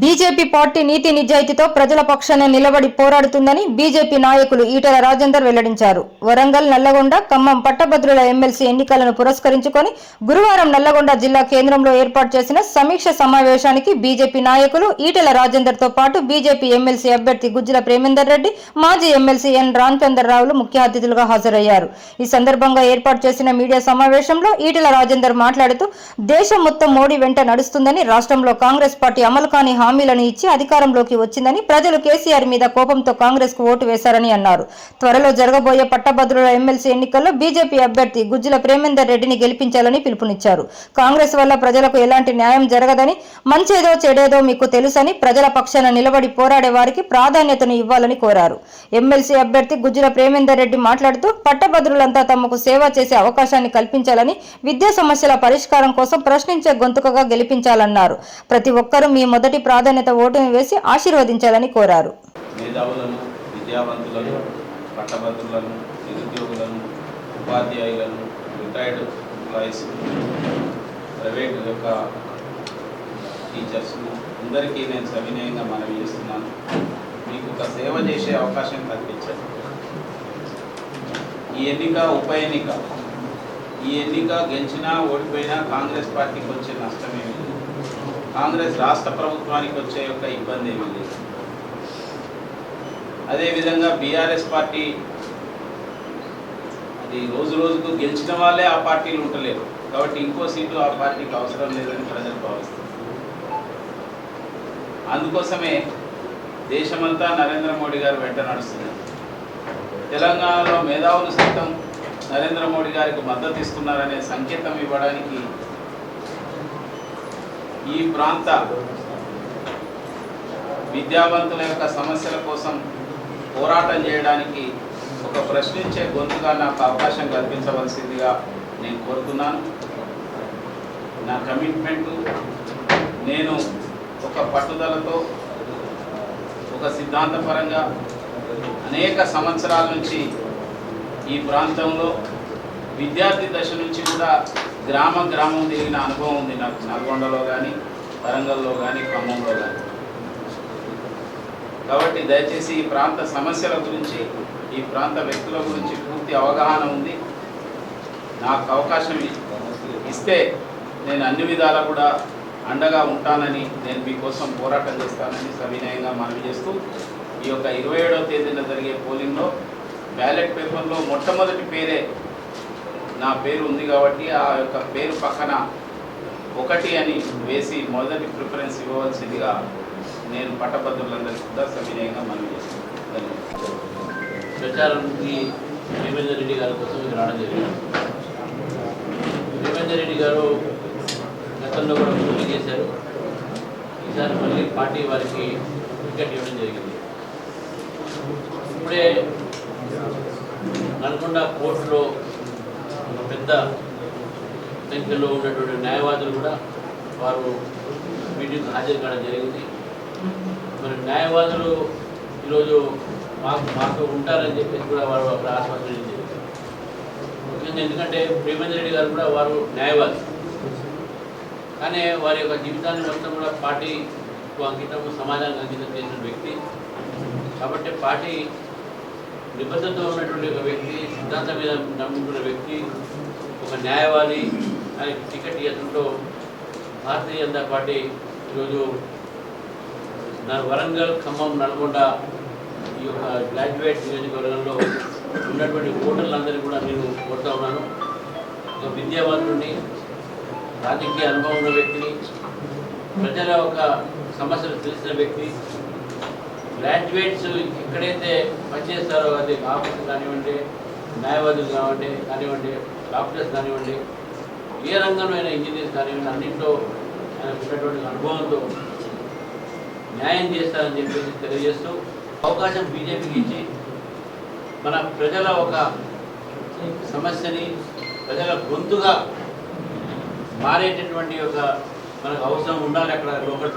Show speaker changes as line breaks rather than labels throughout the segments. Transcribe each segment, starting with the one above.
BJP party నీతి నిజాయితీతో ప్రజల పక్షాన నిలబడి పోరాడుతుందని బీజేపీ నాయకులు ఈటల రాజేందర్ వెల్లడించారు. వరంగల్ నల్లగొండ ఖమ్మం పట్టభద్రుల ఎమ్మెల్సీ ఎన్నికలను పురస్కరించుకొని గురువారం నల్లగొండ జిల్లా కేంద్రంలో ఏర్పాటు చేసిన సమీక్ష సమావేశానికి బీజేపీ నాయకులు ఈటల రాజేందర్తో పాటు బీజేపీ ఎమ్మెల్సీ అభ్యర్థి గుజ్జల ప్రేమేందర్ రెడ్డి మాజీ ఎమ్మెల్సీ ఎన్ రామచందర్ రావులు ముఖ్య అతిథులుగా హాజరయ్యారు. ఈ సందర్భంగా ఏర్పాటు చేసిన మీడియా సమావేశంలో ఈటల రాజేందర్ మాట్లాడుతూ దేశం మొత్తం మోడీ వెంట నడుస్తుందని రాష్ట్రంలో కాంగ్రెస్ పార్టీ అమలు కాని హామీలను ఇచ్చి అధికారంలోకి వచ్చిందని ప్రజలు కేసీఆర్ మీద కోపంతో కాంగ్రెస్కు ఓటు వేశారని అన్నారు. త్వరలో జరగబోయే పట్టభద్రుల ఎమ్మెల్సీ ఎన్నికల్లో బీజేపీ అభ్యర్థి గుజ్జుల ప్రేమేందర్ రెడ్డిని గెలిపించాలని పిలుపునిచ్చారు. కాంగ్రెస్ వల్ల ప్రజలకు ఎలాంటి న్యాయం జరగదని మంచేదో చెడేదో మీకు తెలుసని ప్రజల పక్షాన నిలబడి పోరాడే వారికి ప్రాధాన్యతను ఇవ్వాలని కోరారు. ఎమ్మెల్సీ అభ్యర్థి గుజ్జుల ప్రేమేందర్ రెడ్డి మాట్లాడుతూ పట్టభద్రులంతా తమకు సేవ చేసే అవకాశాన్ని కల్పించాలని విద్యా సమస్యల పరిష్కారం కోసం ప్రశ్నించే గొంతుకగా గెలిపించాలన్నారు. ప్రతి ఒక్కరూ మీ మొదటి ప్రాధాన్యత ఓటును వేసి ఆశీర్వదించాలని కోరారు.
మేధావులను విద్యావంతులను పట్టభద్రులను నిరుద్యోగులను ఉపాధ్యాయులను రిటైర్డ్ ఎంప్లాయీస్ ప్రైవేట్ యొక్క టీచర్స్ అందరికీ నేను సవినయంగా మనవి చేస్తున్నాను. మీకు ఒక సేవ చేసే అవకాశం కల్పించాను ఈ ఎన్నిక ఉప ఎన్నిక. ఈ ఎన్నిక గెలిచినా ఓడిపోయినా కాంగ్రెస్ పార్టీకి వచ్చే నష్టమేమి లేదు. కాంగ్రెస్ రాష్ట్ర ప్రభుత్వానికి వచ్చే యొక్క ఇబ్బంది ఏమీ లేదు అదేవిధంగా బీఆర్ఎస్ పార్టీ అది రోజు రోజుకు గెలిచిన వాళ్ళే ఆ పార్టీలు ఉండలేరు. కాబట్టి ఇంకో సీటు ఆ పార్టీకి అవసరం లేదని ప్రజలు భావిస్తారు అందుకోసమే దేశమంతా నరేంద్ర మోడీ గారు వెంట నడుస్తున్నారు. తెలంగాణలో మేధావులు సైతం నరేంద్ర మోడీ గారికి మద్దతు ఇస్తున్నారనే సంకేతం ఇవ్వడానికి ఈ ప్రాంత విద్యావంతుల యొక్క సమస్యల కోసం పోరాటం చేయడానికి ఒక ప్రశ్నించే గొంతుగా నాకు అవకాశం కల్పించవలసిందిగా నేను కోరుతున్నాను. నా కమిట్మెంటు నేను ఒక పట్టుదలతో ఒక సిద్ధాంతపరంగా అనేక సంవత్సరాల నుంచి ఈ ప్రాంతంలో విద్యార్థి దశ నుంచి కూడా గ్రామ గ్రామం తిరిగిన అనుభవం ఉంది నాకు. నల్గొండలో కానీ వరంగల్లో కానీ ఖమ్మంలో కానీ కాబట్టి దయచేసి ఈ ప్రాంత సమస్యల గురించి ఈ ప్రాంత వ్యక్తుల గురించి పూర్తి అవగాహన ఉంది. నాకు అవకాశం ఇస్తే నేను అన్ని విధాలా కూడా అండగా ఉంటానని నేను మీకోసం పోరాటం చేస్తానని సవినయంగా మనవి చేస్తూ ఈ యొక్క ఇరవై ఏడవ తేదీన జరిగే పోలింగ్లో బ్యాలెట్ పేపర్లో మొట్టమొదటి పేరే నా పేరు ఉంది కాబట్టి ఆ యొక్క పేరు పక్కన ఒకటి అని వేసి మొదటి ప్రిఫరెన్స్ ఇవ్వవలసిందిగా నేను పట్టభద్రులందరికీ కూడా సవినయంగా మనం చేస్తున్నాను.
ప్రచారానికి దేవేందర్ రెడ్డి గారి కోసం ఇక్కడ రావడం జరిగింది. దేవేందర్ రెడ్డి గారు గతంలో కూడా పోటీ చేశారు. ఈసారి మళ్ళీ పార్టీ వారికి టికెట్ ఇవ్వడం జరిగింది. ఇప్పుడే నల్గొండ కోర్టులో పెద్ద సంఖ్యలో ఉన్నటువంటి న్యాయవాదులు కూడా వారు మీటింగ్ హాజరు కావడం జరిగింది. మరి న్యాయవాదులు ఈరోజు మాకు మాకు ఉంటారని చెప్పేసి కూడా వారు అక్కడ ఆశ్వాసన ఇచ్చారు. ముఖ్యంగా ఎందుకంటే ప్రేమేంద్ర రెడ్డి గారు కూడా వారు న్యాయవాది. కానీ వారి యొక్క జీవితాన్ని మొత్తం కూడా పార్టీకు అంకితం సమాజానికి అంకితం చేసిన వ్యక్తి. కాబట్టి పార్టీ నిబద్ధతతో ఉన్నటువంటి ఒక వ్యక్తి సిద్ధాంతం మీద నమ్ముకున్న వ్యక్తి ఒక న్యాయవాది ఆయన టికెట్ ఇవ్వడంతో భారతీయ జనతా పార్టీ ఈరోజు నా వరంగల్ ఖమ్మం నల్గొండ ఈ యొక్క గ్రాడ్యుయేట్ నియోజకవర్గంలో ఉన్నటువంటి ఓటర్లందరినీ కూడా నేను కోరుతా ఉన్నాను. ఒక విద్యావంతుడిని రాజకీయ అనుభవం ఉన్న వ్యక్తిని ప్రజల ఒక సమస్యలు తెలిసిన వ్యక్తి గ్రాడ్యుయేట్స్ ఎక్కడైతే పనిచేస్తారో అది ఆఫీసర్ కానివ్వండి న్యాయవాదులు కానివ్వండి కానివ్వండి డాక్టర్స్ కానివ్వండి ఏ రంగంలో అయినా ఇంజనీర్స్ కానివ్వండి అన్నింటిలో ఆయన ఉన్నటువంటి అనుభవంతో న్యాయం చేస్తారని చెప్పేసి తెలియజేస్తూ అవకాశం బీజేపీకి ఇచ్చి మన ప్రజల ఒక సమస్యని ప్రజల గొంతుగా మారేటటువంటి ఒక మనకు అవసరం ఉండాలి అక్కడ లోకల్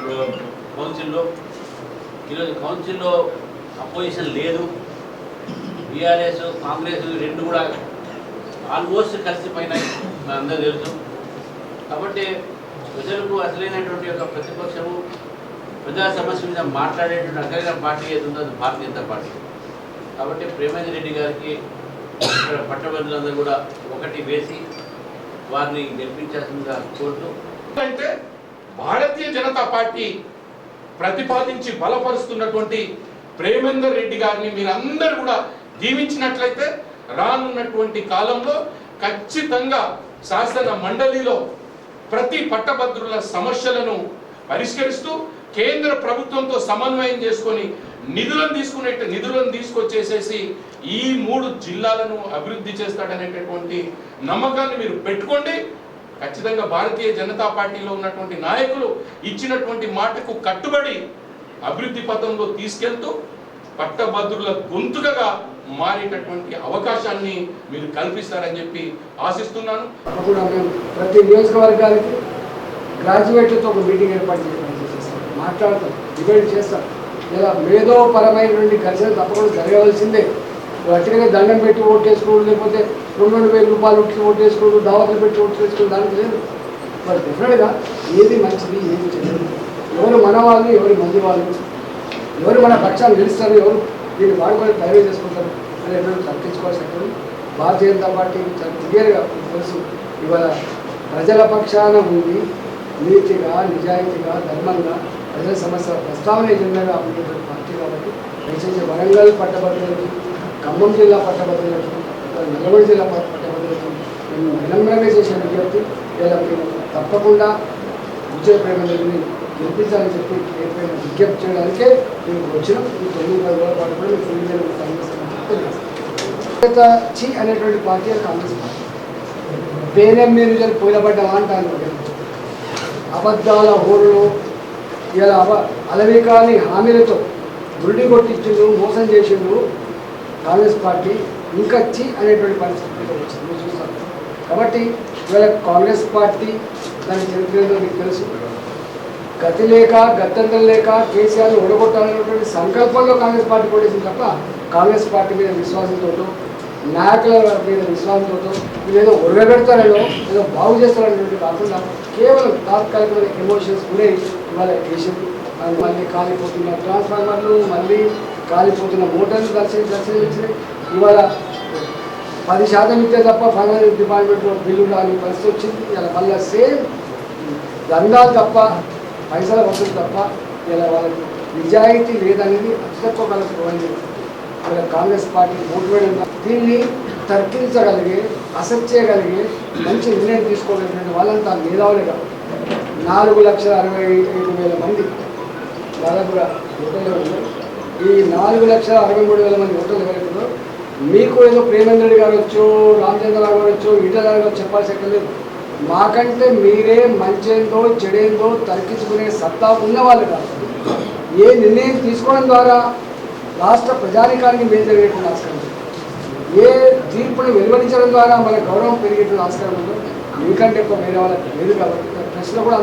కౌన్సిల్లో. ఈరోజు కౌన్సిల్లో అపోజిషన్ లేదు. బీఆర్ఎస్ కాంగ్రెస్ రెండు కూడా ఆల్మోస్ట్ కలిసిపోయినాయి అందరూ తెలుసు. కాబట్టి ప్రజలకు అసలైనటువంటి యొక్క ప్రతిపక్షము ప్రజా సమస్య మీద మాట్లాడేటువంటి అగ్రగణ పార్టీ ఏది ఉందో అది భారతీయ జనతా పార్టీ. కాబట్టి ప్రేమేంద్ర రెడ్డి గారికి ఇక్కడ పట్టభద్రులందరూ కూడా ఒకటి వేసి వారిని గెలిపించాల్సిందిగా కోరుతూ
అంటే భారతీయ జనతా పార్టీ ప్రతిపాదించి బలపరుస్తున్నటువంటి ప్రేమేందర్ రెడ్డి గారిని మీరందరూ కూడా దీవించినట్లయితే రానున్నటువంటి కాలంలో ఖచ్చితంగా శాసన మండలిలో ప్రతి పట్టభద్రుల సమస్యలను పరిష్కరిస్తూ కేంద్ర ప్రభుత్వంతో సమన్వయం చేసుకొని నిధులను తీసుకునే నిధులను తీసుకొచ్చేసేసి ఈ మూడు జిల్లాలను అభివృద్ధి చేస్తాడనేటటువంటి నమ్మకాన్ని మీరు పెట్టుకోండి. ఖచ్చితంగా భారతీయ జనతా పార్టీలో ఉన్నటువంటి నాయకులు ఇచ్చినటువంటి మాటకు కట్టుబడి అభివృద్ధి పథంలో తీసుకెళ్తూ పట్టభద్రుల గొంతుకగా మారేటటువంటి అవకాశాన్ని మీరు కల్పిస్తారని చెప్పి ఆశిస్తున్నాను.
తప్పకుండా మేము ప్రతి నియోజకవర్గానికి గ్రాడ్యుయేట్లతో ఒక మీటింగ్ ఏర్పాటు చేయడం చేస్తాం. మాట్లాడతాం డిబేట్ చేస్తాం. లేదా మేధోపరమైనటువంటి ఘర్షణ తప్పకుండా జరగవలసిందే. అట్టిగానే దండం పెట్టి ఓటు లేకపోతే రెండు రెండు వేల రూపాయలు ఉట్టి ఓటు వేసుకోవడం దావతులు పెట్టి ఓటు వేసుకోవడం దానికి లేదు. మరి డెఫినెట్గా ఏది మంచిది ఏది చెడ్డది? ఎవరు మన వాళ్ళు ఎవరు మంది వాళ్ళు? ఎవరు మన పక్షాలు నిలుస్తారు ఎవరు దీన్ని వాడుకొని తయారు చేసుకుంటారు అనేటువంటి తగ్గించుకోవాల్సినటువంటి భారతీయ జనతా పార్టీ చాలా క్లియర్గా తెలుసు. ఇవాళ ప్రజల పక్షాన ఉండి నీతిగా నిజాయితీగా ధర్మంగా ప్రజల సమస్యల ప్రస్తావన ఎజెండాగా ఉండేటువంటి పార్టీ కాబట్టి దయచేసి వరంగల్ పట్టభద్రులకి ఖమ్మం జిల్లా పట్టభద్రులకి నల్గొండ జిల్లా పట్ట- పట్టభద్రులకి మేము వినమ్రంగా చేసిన విజ్ఞప్తి ఇలా మేము తప్పకుండా విజయ ప్రేమని గెలిపించాలని చెప్పి ఏదైనా విజ్ఞప్తి చేయడానికే మేము వచ్చినాం. ఈ తొమ్మిది పది రోజుల పాటు కూడా మేము ఫుల్ కాంగ్రెస్ చి అనేటువంటి పార్టీ కాంగ్రెస్ పార్టీ. పేరేం మీరు జరి పోయినబడ్డామా అంటాను అబద్ధాల హోరులు ఇలా అబ అలవి కాని హామీలతో గురుడి కొట్టించిండు మోసం చేసిండు కాంగ్రెస్ పార్టీ ఇంకా చి అనేటువంటి పరిస్థితిలో వచ్చింది. మీరు చూస్తారు కాబట్టి ఇవాళ కాంగ్రెస్ పార్టీ దాని చరిత్రలో మీకు తెలుసు. గతి లేక గత్యంతరం లేక కేసీఆర్ ఓడగొట్టాలనేటువంటి సంకల్పంలో కాంగ్రెస్ పార్టీ కొట్టేసింది తప్ప కాంగ్రెస్ పార్టీ మీద విశ్వాసంతో నాయకుల మీద విశ్వాసంతో ఏదో ఉరగబెడతారనో ఏదో బాగు చేస్తారనేటువంటి కాకుండా కేవలం తాత్కాలికమైన ఎమోషన్స్ కూడా ఇవాళ కేసీఆర్ అది మళ్ళీ కాలిపోతున్న ట్రాన్స్ఫార్మర్లు మళ్ళీ కాలిపోతున్న మోటార్లు దర్శనం దర్శనమిచ్చినాయి. ఇవాళ పది శాతం ఇస్తే తప్ప ఫైనాన్స్ డిపార్ట్మెంట్లో బిల్లు రాని పరిస్థితి వచ్చింది. ఇలా మళ్ళీ సేమ్ దందాలు తప్ప పైసల వసూలు తప్ప ఇలా వాళ్ళకి నిజాయితీ లేదనేది అచ్చకపోగలకపోయింది ఇలా కాంగ్రెస్ పార్టీ ఓటు దీన్ని తర్కించగలిగే అసెప్ట్ చేయగలిగే మంచి నిర్ణయం తీసుకోగలిగినటువంటి వాళ్ళంతా మేధావులే కాదు నాలుగు లక్షల అరవై ఐదు వేల మంది దాదాపుగా ఓటర్లు ఉన్నారు. ఈ నాలుగు లక్షల అరవై మూడు వేల మంది ఓటర్లు ఎవరైతుందో మీకు ఏదో ప్రేమేంద్ర గారు వచ్చు రామచంద్రరావు గారు వచ్చు ఈటల గారు చెప్పాల్సి లేదు మాకంటే మీరే మంచేందో చెడేందో తర్కించుకునే సత్తా ఉన్నవాళ్ళు కాదు. ఏ నిర్ణయం తీసుకోవడం ద్వారా రాష్ట్ర ప్రజానికానికి మేలు జరిగేటువంటి ఆస్కారం ఏ తీర్పును వెలువరించడం ద్వారా మన గౌరవం పెరిగేటువంటి ఆస్కారం ఉందో. మీకంటే ఎక్కువ వేరే వాళ్ళకి లేదు కాబట్టి ప్రశ్న కూడా